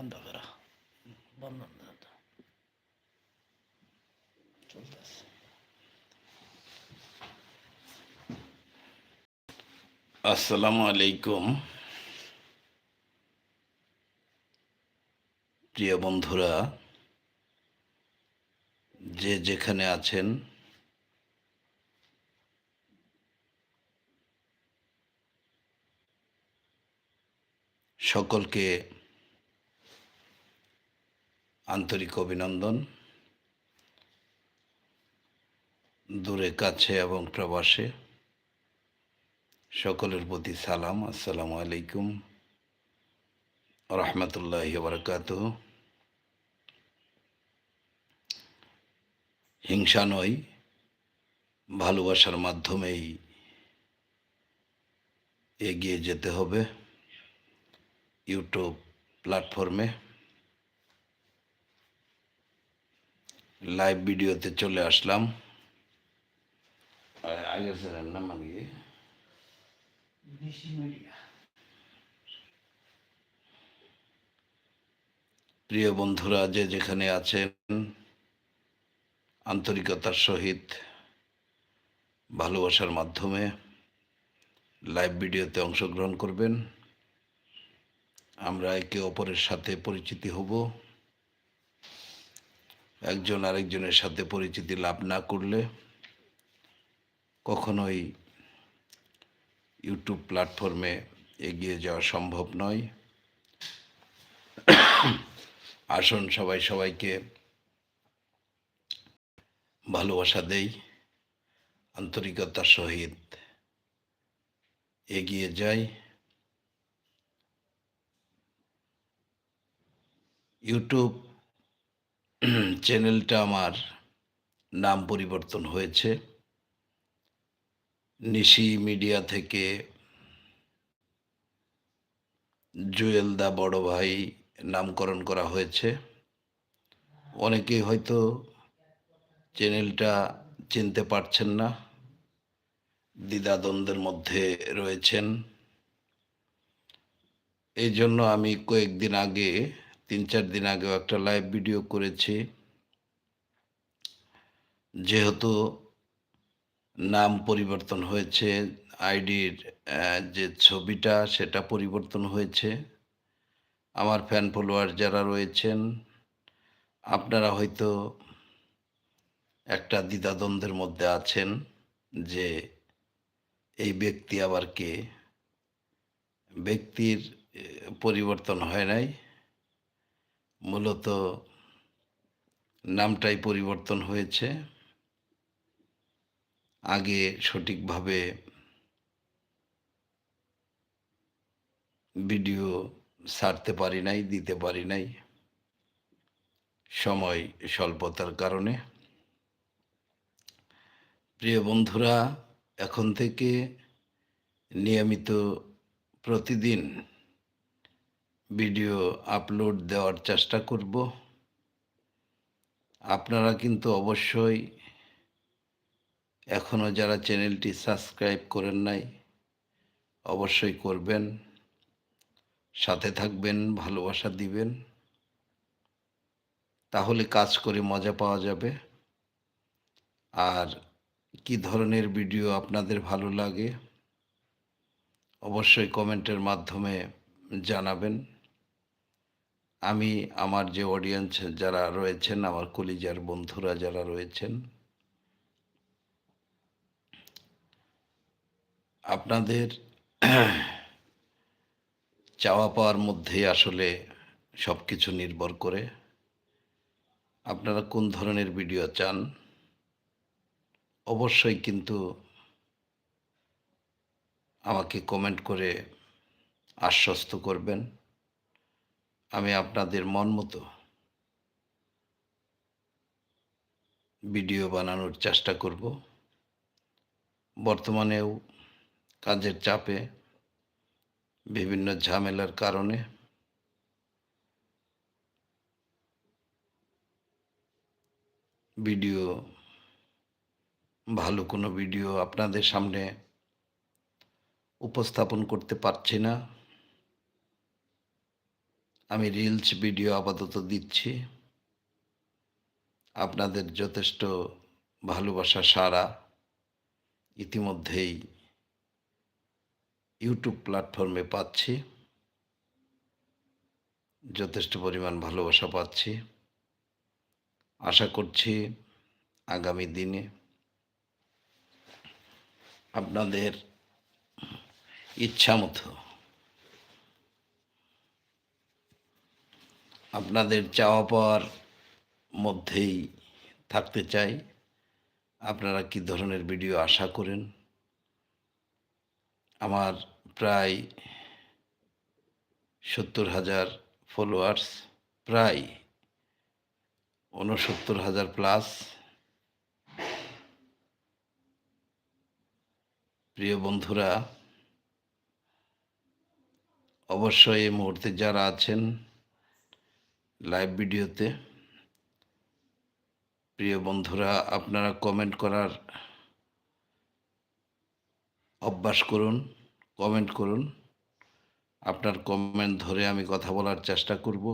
বন্ধ করো বন্ধ চলতেছে। আসসালামু আলাইকুম। প্রিয় বন্ধুরা যে যেখানে আছেন সকলকে আন্তরিক অভিনন্দন। দূরে, কাছে এবং প্রবাসে সকলের প্রতি সালাম। আসসালামু আলাইকুম রহমতুল্লাহ বারকাত হিংসা নয়, ভালোবাসার মাধ্যমেই এগিয়ে যেতে হবে। ইউটিউব প্ল্যাটফর্মে লাইভ ভিডিওতে চলে আসলাম। আর আগের স্যারের নাম আগে প্রিয় বন্ধুরা যে যেখানে আছেন আন্তরিকতার সহিত ভালোবাসার মাধ্যমে লাইভ ভিডিওতে অংশগ্রহণ করবেন। আমরা একে অপরের সাথে পরিচিতি হব। একজন আরেকজনের সাথে পরিচিতি লাভ না করলে কখনোই ইউটিউব প্ল্যাটফর্মে এগিয়ে যাওয়া সম্ভব নয়। আসুন সবাই সবাইকে ভালোবাসা দেই, আন্তরিকতার সহিত এগিয়ে যাই। ইউটিউব চ্যানেলটা আমার নাম পরিবর্তন হয়েছে। নিশি মিডিয়া থেকে জুয়েল দা বড় ভাই নামকরণ করা হয়েছে। অনেকেই হয়তো চ্যানেলটা চিনতে পারছেন না। দ্বিধাদ্বন্দ্বের মধ্যে রয়েছেন। এই জন্য আমি কয়েকদিন আগে তিন চার দিন আগেও একটা লাইভ ভিডিও করেছি। যেহেতু নাম পরিবর্তন হয়েছে আইডির যে ছবিটা সেটা পরিবর্তন হয়েছে। আমার ফ্যান ফলোয়ার যারা রয়েছেন, আপনারা হয়তো একটা দ্বিধাদ্বন্দ্বের মধ্যে আছেন যে এই ব্যক্তি আবার কে? ব্যক্তির পরিবর্তন হয় নাই। মূলত নামটাই পরিবর্তন হয়েছে। আগে সঠিকভাবে ভিডিও ছাড়তে পারি নাই, দিতে পারি নাই। সময় স্বল্পতার কারণে। প্রিয় বন্ধুরা, এখন থেকে নিয়মিত প্রতিদিন ভিডিও আপলোড দেওয়ার চেষ্টা করব। আপনারা কিন্তু অবশ্যই এখনও যারা চ্যানেলটি সাবস্ক্রাইব করেন নাই, অবশ্যই করবেন। সাথে থাকবেন, ভালোবাসা দিবেন। তাহলে কাজ করে মজা পাওয়া যাবে। আর কি ধরনের ভিডিও আপনাদের ভালো লাগে, অবশ্যই কমেন্টের মাধ্যমে জানাবেন। আমি আমার যে অডিয়েন্স যারা রয়েছেন, আমার কলিজার বন্ধুরা যারা রয়েছেন, আপনাদের চাওয়া পাওয়ার মধ্যেই আসলে সব কিছু নির্ভর করে। আপনারা কোন ধরনের ভিডিও চান? অবশ্যই কিন্তু আমাকে কমেন্ট করে আশ্বস্ত করবেন। আমি আপনাদের মন মতো ভিডিও বানানোর চেষ্টা করব। বর্তমানেও কাজের চাপে, বিভিন্ন ঝামেলার কারণে ভিডিও, ভালো কোনো ভিডিও আপনাদের সামনে উপস্থাপন করতে পারছি না। আমি রিলস ভিডিও আপাতত দিচ্ছি। আপনাদের যথেষ্ট ভালোবাসা সারা ইতিমধ্যেই ইউটিউব প্ল্যাটফর্মে পাচ্ছি। যথেষ্ট পরিমাণ ভালোবাসা পাচ্ছি। আশা করছি আগামী দিনে আপনাদের ইচ্ছা মতো আপনাদের চাওয়া পাওয়ার মধ্যেই থাকতে চাই। আপনারা কি ধরনের ভিডিও আশা করেন? আমার প্রায় সত্তর হাজার ফলোয়ার্স প্রায় ঊনসত্তর হাজার প্লাস প্রিয় বন্ধুরা, অবশ্যই এই মুহূর্তে যারা আছেন লাইভ ভিডিওতে প্রিয় বন্ধুরা, আপনারা কমেন্ট করার অভ্যাস করুন কমেন্ট করুন। আপনার কমেন্ট ধরে আমি কথা বলার চেষ্টা করব।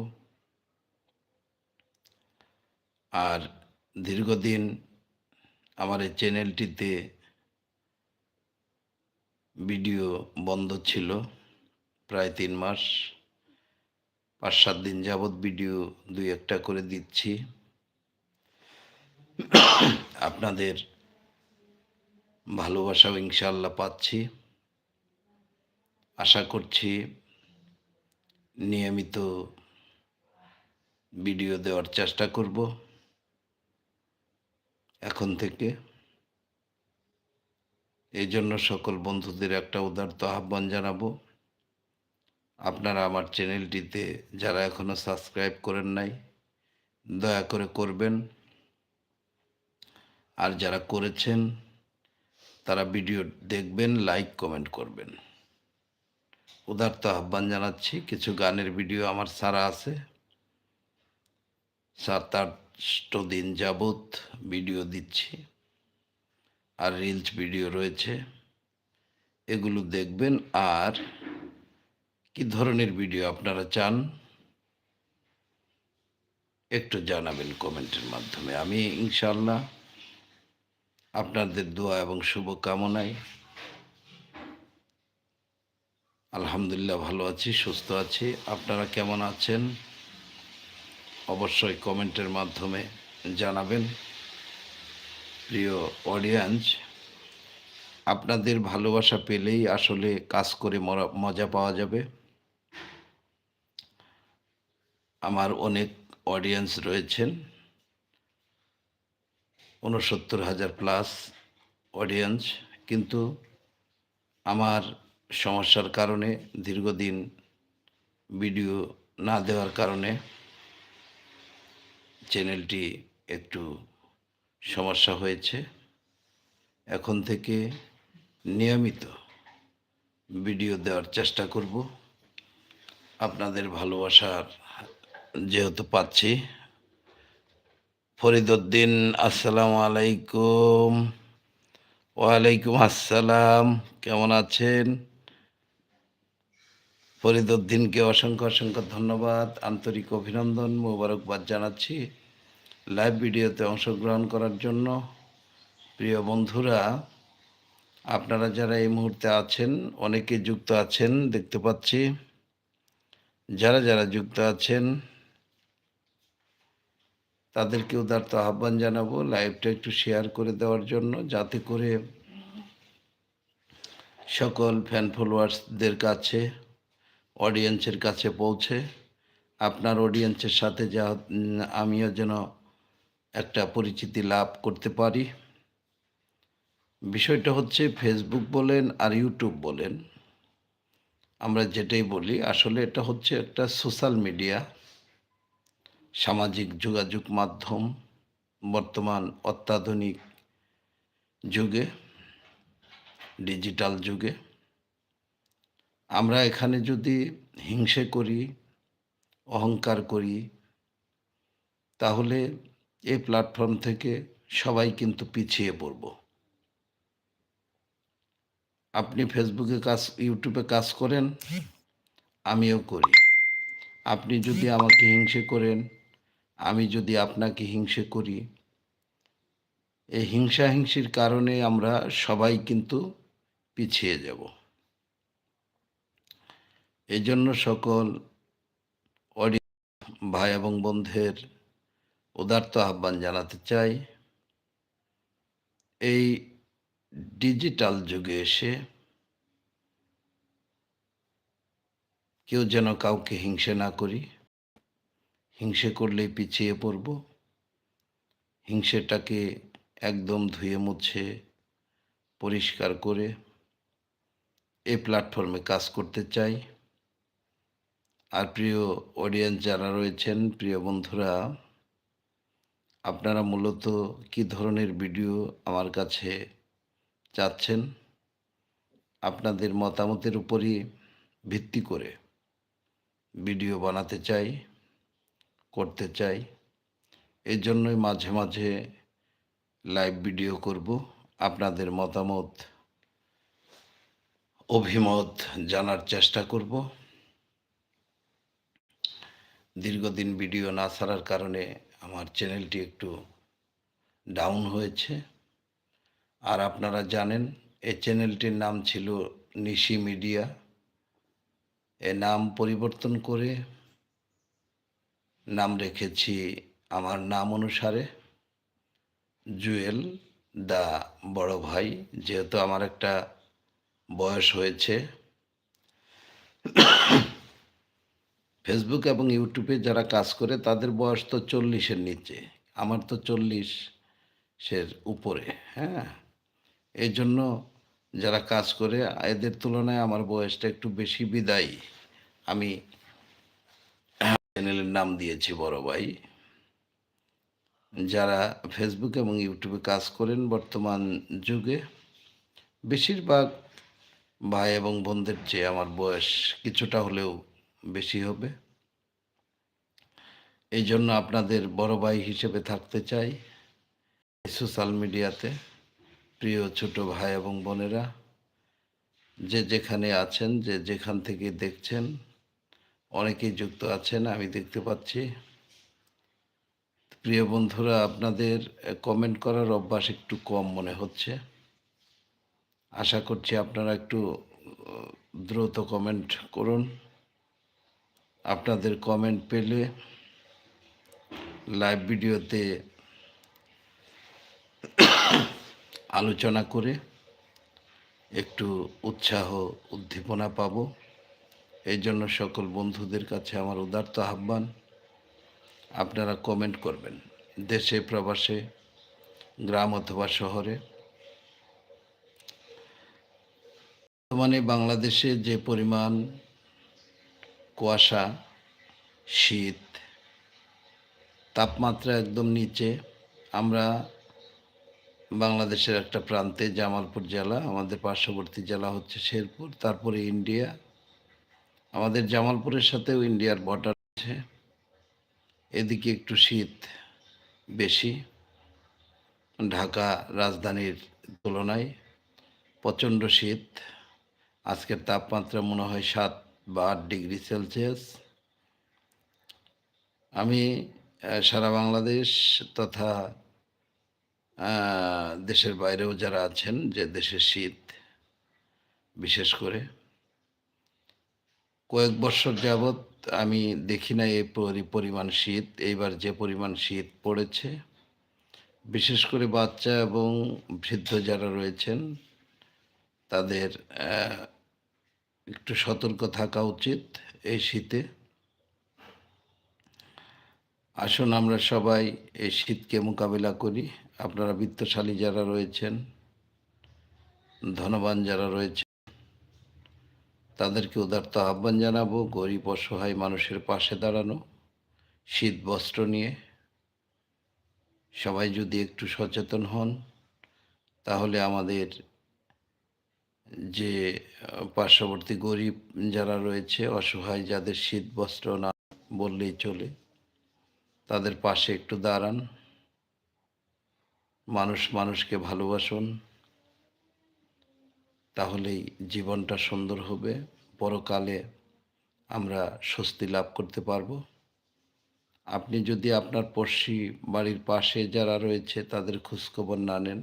আর দীর্ঘদিন আমার এই চ্যানেলটিতে ভিডিও বন্ধ ছিল, প্রায় তিন মাস। পাঁচ সাত দিন যাবৎ ভিডিও দুই একটা করে দিচ্ছি। আপনাদের ভালোবাসাও ইনশাল্লাহ পাচ্ছি। আশা করছি নিয়মিত ভিডিও দেওয়ার চেষ্টা করব। এখন থেকে এই জন্য সকল বন্ধুদের একটা উদারত আহ্বান জানাব। আপনারা আমার চ্যানেলটিতে যারা এখনও সাবস্ক্রাইব করেন নাই, দয়া করে করবেন। আর যারা করেছেন, তারা ভিডিও দেখবেন, লাইক, কমেন্ট করবেন। উদারত আহ্বান জানাচ্ছি, কিছু গানের ভিডিও আমার সারা আছে। সাত আট দিন যাবৎ ভিডিও দিচ্ছি। আর রিলস ভিডিও রয়েছে। এগুলো দেখবেন, আর কি ধরনের ভিডিও আপনারা চান? একটু জানাবেন কমেন্টের মাধ্যমে। আমি ইনশাল্লাহ আপনাদের দোয়া এবং শুভকামনায় আলহামদুলিল্লাহ ভালো আছি, সুস্থ আছি। আপনারা কেমন আছেন? অবশ্যই কমেন্টের মাধ্যমে জানাবেন। প্রিয় অডিয়েন্স, আপনাদের ভালোবাসা পেলেই আসলে কাজ করে মজা পাওয়া যাবে। আমার অনেক অডিয়েন্স রয়েছেন। উনসত্তর হাজার প্লাস অডিয়েন্স কিন্তু আমার সমস্যার কারণে, দীর্ঘদিন ভিডিও না দেওয়ার কারণে চ্যানেলটি একটু সমস্যা হয়েছে। এখন থেকে নিয়মিত ভিডিও দেওয়ার চেষ্টা করব। আপনাদের ভালোবাসার যেহেতু পাচ্ছি। ফরিদুদ্দিন আসসালামু আলাইকুম। ওয়ালাইকুম আসসালাম, কেমন আছেন? ফরিদুদ্দিনকে অসংখ্য অসংখ্য ধন্যবাদ, আন্তরিক অভিনন্দন, মোবারকবাদ জানাচ্ছি লাইভ ভিডিওতে অংশগ্রহণ করার জন্য। প্রিয় বন্ধুরা, আপনারা যারা এই মুহূর্তে আছেন, অনেকে যুক্ত আছেন, দেখতে পাচ্ছি। যারা যারা যুক্ত আছেন তাদেরকে উদারত আহ্বান জানাব, লাইভটা একটু শেয়ার করে দেওয়ার জন্য, যাতে করে সকল ফ্যান ফলোয়ার্সদের কাছে অডিয়েন্সের কাছে পৌঁছে। আপনার অডিয়েন্সের সাথে যা, আমিও যেন একটা পরিচিতি লাভ করতে পারি। বিষয়টা হচ্ছে ফেসবুক বলেন আর ইউটিউব বলেন, আমরা যেটাই বলি, আসলে এটা হচ্ছে একটা সোশ্যাল মিডিয়া সামাজিক যোগাযোগ মাধ্যম বর্তমান অত্যাধুনিক যুগে, ডিজিটাল যুগে। আমরা এখানে যদি হিংসে করি, অহংকার করি, তাহলে এই প্ল্যাটফর্ম থেকে সবাই কিন্তু পিছিয়ে পড়ব। আপনি ফেসবুকে কাজ, ইউটিউবে কাজ করেন, আমিও করি। আপনি যদি আমাকে হিংসে করেন আমি যদি আপনাকে হিংসে করি, এই হিংসাহিংসির কারণে আমরা সবাই কিন্তু পিছিয়ে যাব। এই জন্য সকল অডি ভাই এবং বন্ধের উদার্ত আহ্বান জানাতে চাই, এই ডিজিটাল যুগে এসে কেউ যেন কাউকে হিংসে না করি। হিংসে করলেই পিছিয়ে পড়ব। হিংসেটাকে একদম ধুয়ে মুছে, পরিষ্কার করে এই প্ল্যাটফর্মে কাজ করতে চাই। আর প্রিয় অডিয়েন্স যারা রয়েছেন, প্রিয় বন্ধুরা, আপনারা মূলত কি ধরনের ভিডিও আমার কাছে চাচ্ছেন? আপনাদের মতামতের উপরই ভিত্তি করে ভিডিও বানাতে চাই। করতে চাই। এর জন্যই মাঝে মাঝে লাইভ ভিডিও করব। আপনাদের মতামত, অভিমত জানার চেষ্টা করব। দীর্ঘদিন ভিডিও না ছাড়ার কারণে আমার চ্যানেলটি একটু ডাউন হয়েছে। আর আপনারা জানেন এই চ্যানেলটির নাম ছিল নিশি মিডিয়া এ নাম পরিবর্তন করে নাম রেখেছি আমার নাম অনুসারে। জুয়েল দা বড় ভাই, যেহেতু আমার একটা বয়স হয়েছে। ফেসবুক এবং ইউটিউবে যারা কাজ করে, তাদের বয়স তো চল্লিশের নিচে। আমার তো চল্লিশের উপরে হ্যাঁ? এই জন্য যারা কাজ করে, এদের তুলনায় আমার বয়সটা একটু বেশি বিদায়ী। আমি চ্যানেলের নাম দিয়েছি বড় ভাই। যারা ফেসবুক এবং ইউটিউবে কাজ করেন বর্তমান যুগে, বেশিরভাগ ভাই এবং বোনদের চেয়ে আমার বয়স কিছুটা হলেও বেশি হবে। এই জন্য আপনাদের বড় ভাই হিসেবে থাকতে চাই সোশ্যাল মিডিয়াতে প্রিয় ছোট ভাই এবং বোনেরা, যে যেখানে আছেন, যে যেখান থেকে দেখছেন অনেকেই যুক্ত আছেন, আমি দেখতে পাচ্ছি। প্রিয় বন্ধুরা, আপনাদের কমেন্ট করার অভ্যাস একটু কম মনে হচ্ছে। আশা করছি আপনারা একটু দ্রুত কমেন্ট করুন। আপনাদের কমেন্ট পেলে লাইভ ভিডিওতে আলোচনা করে একটু উৎসাহ, উদ্দীপনা পাবো। এই জন্য সকল বন্ধুদের কাছে আমার উদার্ত আহ্বান। আপনারা কমেন্ট করবেন। দেশে, প্রবাসে, গ্রাম অথবা শহরে। বর্তমানে বাংলাদেশে যে পরিমাণ কুয়াশা, শীত, তাপমাত্রা একদম নিচে, আমরা বাংলাদেশের একটা প্রান্তে জামালপুর জেলা, আমাদের পার্শ্ববর্তী জেলা হচ্ছে শেরপুর, তারপরে ইন্ডিয়া আমাদের জামালপুরের সাথেও ইন্ডিয়ার বর্ডার আছে। এদিকে একটু শীত বেশি। ঢাকা রাজধানীর তুলনায় প্রচণ্ড শীত। আজকের তাপমাত্রা মনে হয় সাত বা আট ডিগ্রি সেলসিয়াস। আমি সারা বাংলাদেশ তথা দেশের বাইরেও যারা আছেন, যে দেশের শীত বিশেষ করে কয়েক বছর যাবৎ আমি দেখি না এই পরি- পরিমাণ শীত। এইবার যে পরিমাণ শীত পড়েছে, বিশেষ করে বাচ্চা এবং বৃদ্ধ যারা রয়েছেন, তাদের একটু সতর্ক থাকা উচিত এই শীতে। আসুন আমরা সবাই এই শীতকে মোকাবিলা করি। আপনারা বিত্তশালী যারা রয়েছেন, ধনবান যারা রয়েছে তাদেরকে উদার্ত আহ্বান জানাব, গরিব অসহায় মানুষের পাশে দাঁড়ানো, শীত বস্ত্র নিয়ে। সবাই যদি একটু সচেতন হন, তাহলে আমাদের যে পার্শ্ববর্তী গরিব যারা রয়েছে, অসহায় যাদের শীত বস্ত্র না বললেই চলে, তাদের পাশে একটু দাঁড়ান। মানুষ মানুষকে ভালোবাসুন। তাহলেই জীবনটা সুন্দর হবে। পরকালে আমরা স্বস্তি লাভ করতে পারব। আপনি যদি আপনার পড়শি বাড়ির পাশে যারা রয়েছে, তাদের খোঁজখবর না নেন।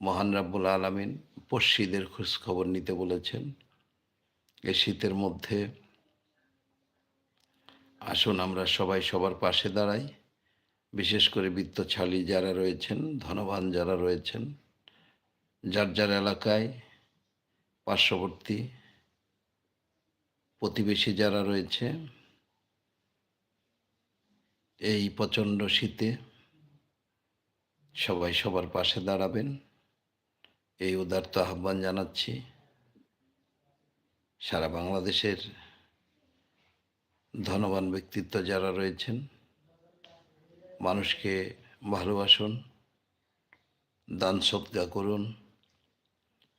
মহান রাব্বুল আলমিন পড়শিদের খোঁজখবর নিতে বলেছেন। এই শীতের মধ্যে আসুন আমরা সবাই সবার পাশে দাঁড়াই। বিশেষ করে বৃত্তশালী যারা রয়েছেন, ধনবান যারা রয়েছেন, যার যার এলাকায় পার্শ্ববর্তী প্রতিবেশী যারা রয়েছে, এই প্রচণ্ড শীতে সবাই সবার পাশে দাঁড়াবেন। এই উদার্ত আহ্বান জানাচ্ছি সারা বাংলাদেশের ধনবান ব্যক্তিত্ব যারা রয়েছেন, মানুষকে ভালোবাসুন, দান সৎকা করুন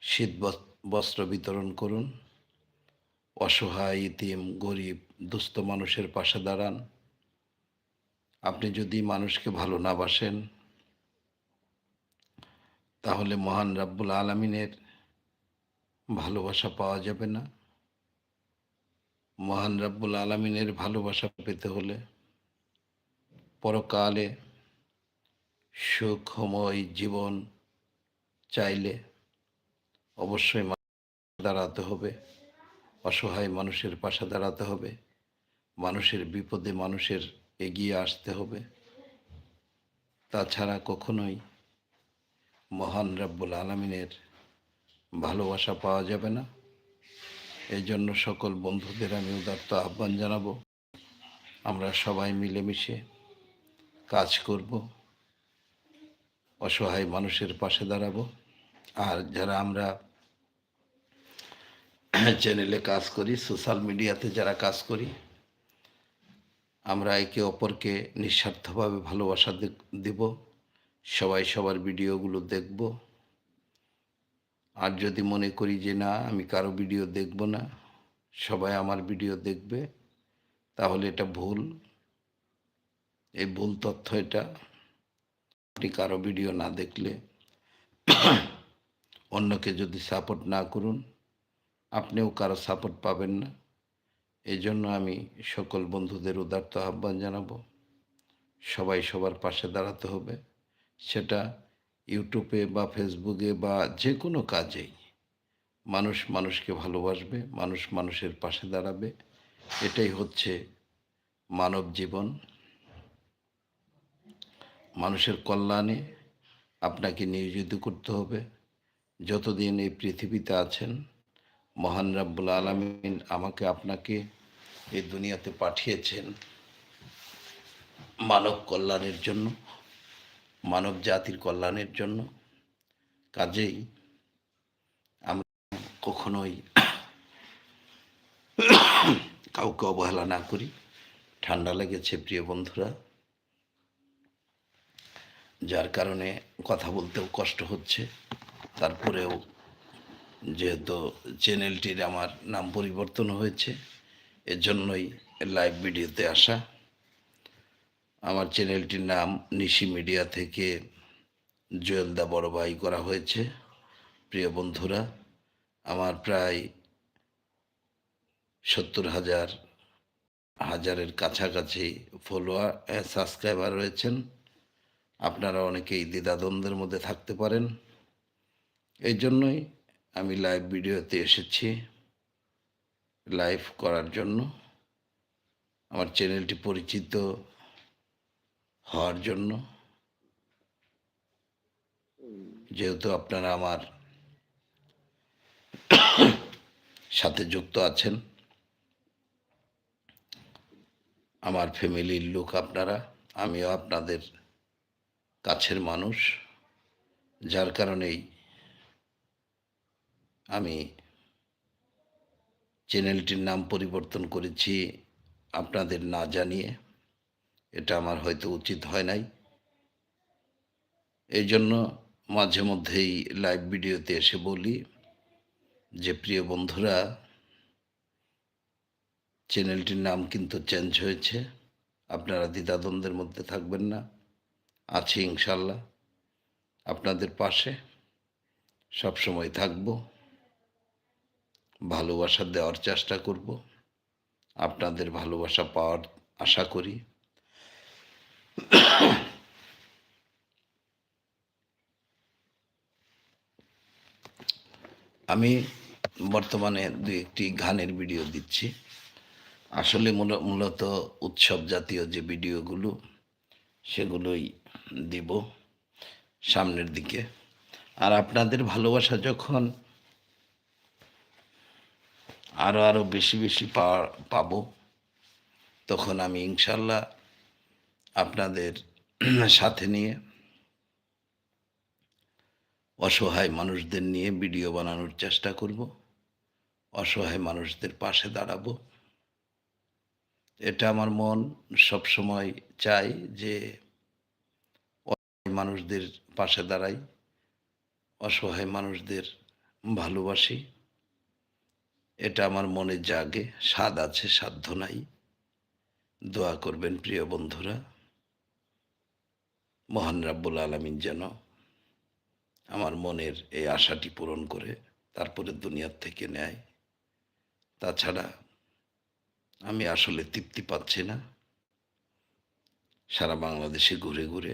শীত বস- বস্ত্র বিতরণ করুন। অসহায়, ইতিম, গরিব, দুস্থ মানুষের পাশে দাঁড়ান। আপনি যদি মানুষকে ভালো না বাসেন, তাহলে মহান রাব্বুল আলমিনের ভালোবাসা পাওয়া যাবে না। মহান রাব্বুল আলমিনের ভালোবাসা পেতে হলে পরকালে সুখময় জীবন চাইলে অবশ্যই দাঁড়াতে হবে। অসহায় মানুষের পাশে দাঁড়াতে হবে। মানুষের বিপদে মানুষের এগিয়ে আসতে হবে। তাছাড়া কখনোই মহান রাব্বুল আলমিনের ভালোবাসা পাওয়া যাবে না। এই জন্য সকল বন্ধুদের আমি উদার্ত আহ্বান জানাব। আমরা সবাই মিলেমিশে কাজ করব। অসহায় মানুষের পাশে দাঁড়াবো। আর যারা আমরা চ্যানেলে কাজ করি সোশ্যাল মিডিয়াতে যারা কাজ করি, আমরা একে অপরকে নিঃস্বার্থভাবে ভালোবাসা দেব। সবাই সবার ভিডিওগুলো দেখব। আর যদি মনে করি যে না, আমি কারও ভিডিও দেখব না, সবাই আমার ভিডিও দেখবে, তাহলে এটা ভুল। এই ভুল তথ্য এটা। আপনি কারও ভিডিও না দেখলে অন্যকে যদি সাপোর্ট না করুন, আপনিও কারও সাপোর্ট পাবেন না। এই জন্য আমি সকল বন্ধুদের উদার্ত আহ্বান জানাব, সবাই সবার পাশে দাঁড়াতে হবে। সেটা ইউটিউবে বা ফেসবুকে বা যে কোনো কাজেই। মানুষ মানুষকে ভালোবাসবে, মানুষ মানুষের পাশে দাঁড়াবে। এটাই হচ্ছে মানব জীবন। মানুষের কল্যাণে আপনাকে নিয়োজিত করতে হবে। যতদিন এই পৃথিবীতে আছেন, মহান রাব্বুল আলমিন আমাকে আপনাকে এই দুনিয়াতে পাঠিয়েছেন মানব কল্যাণের জন্য, মানব জাতির কল্যাণের জন্য। কাজেই আমরা কখনোই কাউকে অবহেলা না করি। ঠান্ডা লেগেছে প্রিয় বন্ধুরা। যার কারণে কথা বলতেও কষ্ট হচ্ছে। তারপরেও যেহেতু চ্যানেলটির আমার নাম পরিবর্তন হয়েছে এর জন্যই লাইভ ভিডিওতে আসা। আমার চ্যানেলটির নাম নিশি মিডিয়া থেকে জুয়েলদা বড় ভাই করা হয়েছে। প্রিয় বন্ধুরা, আমার প্রায় সত্তর হাজার, হাজারের কাছাকাছি ফলোয়ার সাবস্ক্রাইবার রয়েছেন। আপনারা অনেকেই দ্বিধাদ্বন্দ্বের মধ্যে থাকতে পারেন। এই জন্যই আমি লাইভ ভিডিওতে এসেছি। লাইভ করার জন্য। আমার চ্যানেলটি পরিচিত হওয়ার জন্য। যেহেতু আপনারা আমার সাথে যুক্ত আছেন, আমার ফ্যামিলির লোক আপনারা, আমিও আপনাদের কাছের মানুষ, যার কারণেই আমি চ্যানেলটির নাম পরিবর্তন করেছি আপনাদের না জানিয়ে। এটা আমার হয়তো উচিত হয় নাই। এই জন্য মাঝে মধ্যেই লাইভ ভিডিওতে এসে বলি যে, প্রিয় বন্ধুরা চ্যানেলটির নাম কিন্তু চেঞ্জ হয়েছে। আপনারা দ্বিধাদ্বন্দ্বের মধ্যে থাকবেন না। আছি ইনশাল্লাহ। আপনাদের পাশে সবসময় থাকব। ভালোবাসা দেওয়ার চেষ্টা করব। আপনাদের ভালোবাসা পাওয়ার আশা করি। আমি বর্তমানে দু একটি গানের ভিডিও দিচ্ছি। আসলে মূল- মূলত উৎসব জাতীয় যে ভিডিওগুলো, সেগুলোই দিব সামনের দিকে। আর আপনাদের ভালোবাসা যখন আরও আরও বেশি বেশি পাওয়া, পাবো। তখন আমি ইনশাল্লাহ আপনাদের সাথে নিয়ে অসহায় মানুষদের নিয়ে ভিডিও বানানোর চেষ্টা করব। অসহায় মানুষদের পাশে দাঁড়াবো। এটা আমার মন সবসময় চাই যে মানুষদের পাশে দাঁড়াই, অসহায় মানুষদের ভালোবাসি। এটা আমার মনে জাগে, স্বাদ আছে, সাধ্য নাই। দোয়া করবেন প্রিয় বন্ধুরা। মহান রাব্বুল আলমিন যেন আমার মনের এই আশাটি পূরণ করে, তারপরে দুনিয়ার থেকে নেয়। তাছাড়া আমি আসলে তৃপ্তি পাচ্ছি না। সারা বাংলাদেশে ঘুরে ঘুরে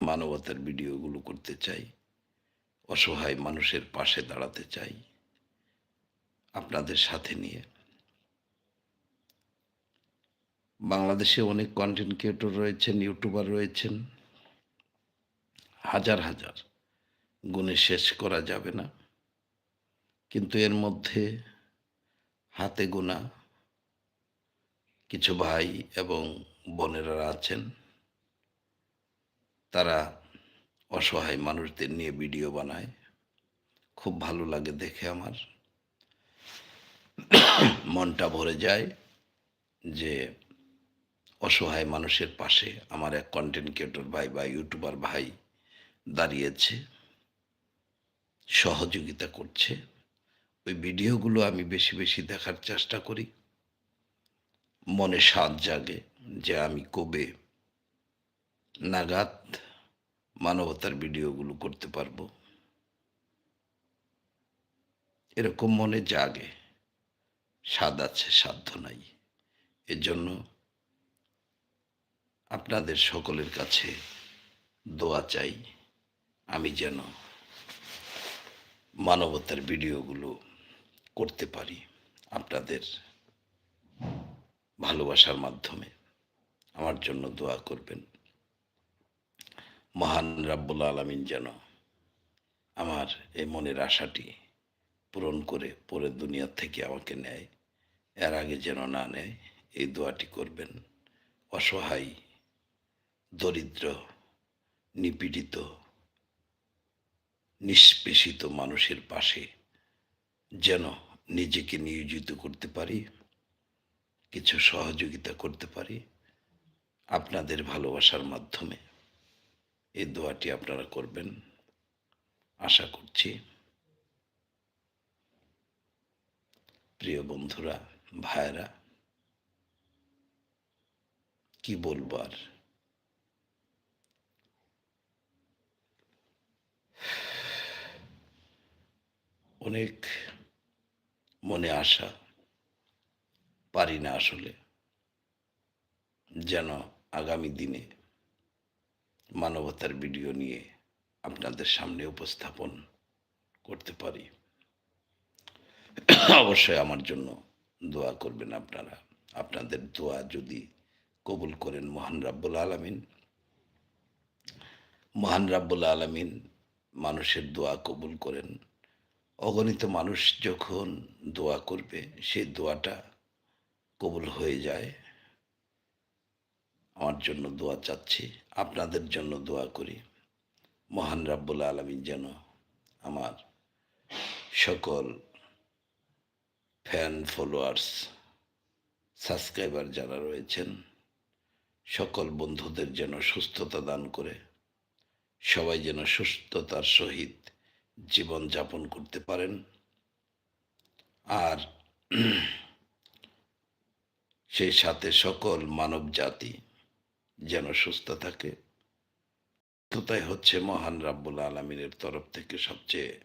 মানবতার ভিডিওগুলো করতে চাই, অসহায় মানুষের পাশে দাঁড়াতে চাই। আপনাদের সাথে নিয়ে। বাংলাদেশে অনেক কন্টেন্ট ক্রিয়েটর রয়েছেন ইউটিউবার রয়েছেন। হাজার হাজার গুণে শেষ করা যাবে না। কিন্তু এর মধ্যে হাতে গোনা কিছু ভাই এবং বোনেরা আছেন। তারা অসহায় মানুষদের নিয়ে ভিডিও বানায়। খুব ভালো লাগে দেখে আমার। মনটা ভরে যায় যে অসহায় মানুষের পাশে আমার এক কন্টেন্ট ক্রিয়েটর ভাই বা ইউটিউবার ভাই দাঁড়িয়েছে, সহযোগিতা করছে। ওই ভিডিওগুলো আমি বেশি বেশি দেখার চেষ্টা করি। মনে স্বাদ জাগে যে আমি কবে নাগাদ মানবতার ভিডিওগুলো করতে পারব। এরকম মনে জাগে। স্বাদ আছে সাধ্য নাই। এর জন্য আপনাদের সকলের কাছে দোয়া চাই, আমি যেন মানবতার ভিডিওগুলো করতে পারি আপনাদের ভালোবাসার মাধ্যমে। আমার জন্য দোয়া করবেন। মহান রাব্বুল আলমিন যেন আমার এই মনের আশাটি পূরণ করে পরের দুনিয়ার থেকে আমাকে নেয়। এর আগে যেন না নেয়, এই দোয়াটি করবেন। অসহায়, দরিদ্র, নিপীড়িত, নিষ্পেষিত মানুষের পাশে যেন নিজেকে নিয়োজিত করতে পারি, কিছু সহযোগিতা করতে পারি, আপনাদের ভালোবাসার মাধ্যমে এই দোয়াটি আপনারা করবেন। আশা করছি, প্রিয় বন্ধুরা ভাইরা কি বলব আর? অনেক মনে আশা পারি না আসলে যেন আগামী দিনে মানবতার ভিডিও নিয়ে আপনাদের সামনে উপস্থাপন করতে পারি। অবশ্যই আমার জন্য দোয়া করবেন আপনারা। আপনাদের দোয়া যদি কবুল করেন মহান রাব্বুল আলমিন। মহান রাব্বুল আলমিন মানুষের দোয়া কবুল করেন। অগণিত মানুষ যখন দোয়া করবে সেই দোয়াটা কবুল হয়ে যায়। আমার জন্য দোয়া চাচ্ছি, আপনাদের জন্য দোয়া করি। মহান রাব্বুল আলমিন যেন আমার সকল ফ্যান ফলোয়ার্স সাবস্ক্রাইবার যারা রয়েছেন, সকল বন্ধুদের যেন সুস্থতা দান করে, সবাই যেন সুস্থতার সহিত জীবন যাপন করতে পারেন। আর সেই সাথে সকল মানব জাতি যেন সুস্থ থাকে। সুস্থতাই হচ্ছে মহান রাব্বুল আলমিনের তরফ থেকে সবচেয়ে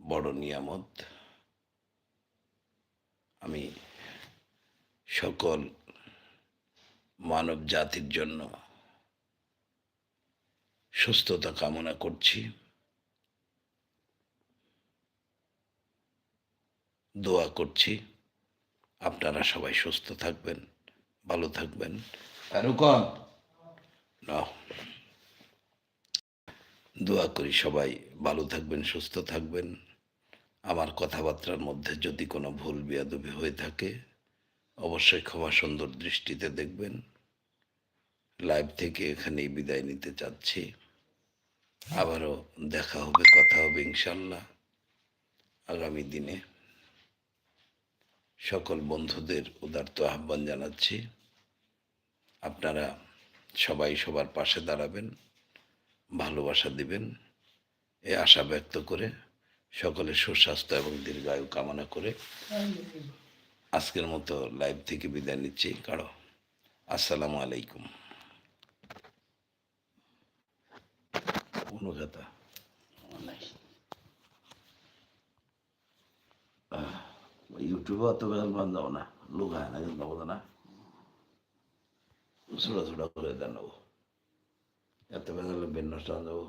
বড় নিয়ামত। আমি সকল মানব জাতির জন্য সুস্থতা কামনা করছি। দোয়া করছি। আপনারা সবাই সুস্থ থাকবেন, ভালো থাকবেন। দোয়া করি সবাই ভালো থাকবেন, সুস্থ থাকবেন। আমার কথাবার্তার মধ্যে যদি কোনো ভুল বেয়াদবি হয়ে থাকে, অবশ্যই ক্ষমা সুন্দর দৃষ্টিতে দেখবেন। লাইভ থেকে এখানেই বিদায় নিতে চাচ্ছি। আবারও দেখা হবে, কথা হবে ইনশাল্লাহ আগামী দিনে সকল বন্ধুদের উদার্ত আহ্বান জানাচ্ছি। আপনারা সবাই সবার পাশে দাঁড়াবেন, ভালোবাসা দিবেন। এ আশা ব্যক্ত করে সকলের সুস্বাস্থ্য এবং দীর্ঘায়ু কামনা করে আজকের মতো লাইভ থেকে বিদায় নিচ্ছি। কারও, আসসালামু আলাইকুম। ইউটিউবে অত বেজাল বান যাব না, লোক হয় না, কিন্তু না। ছোটা ছোটা করে দেন এত বেজাল বেন নষ্ট হয়ে যাব